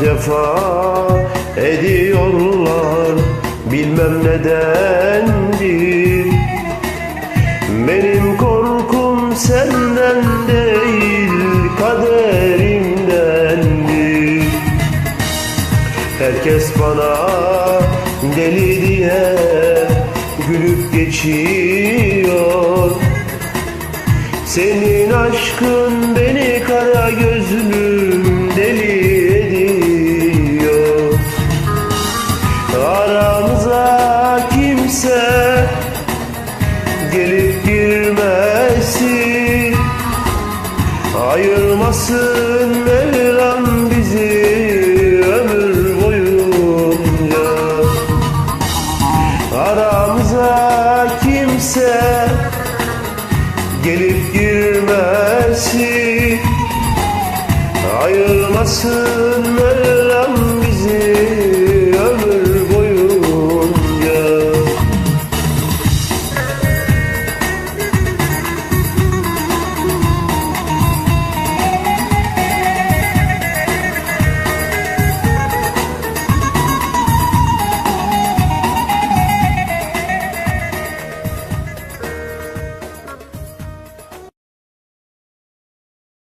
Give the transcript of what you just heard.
cefa ediyorlar Bilmem nedendir Benim korkum senden değil Kaderimdendir Herkes bana deli diye Gülüp geçiyor. Senin aşkın gelip girmesin Ayırmasın Mevlam bizi ömür boyunca. Aramıza kimse gelip girmesin. Ayırmasın Mevlam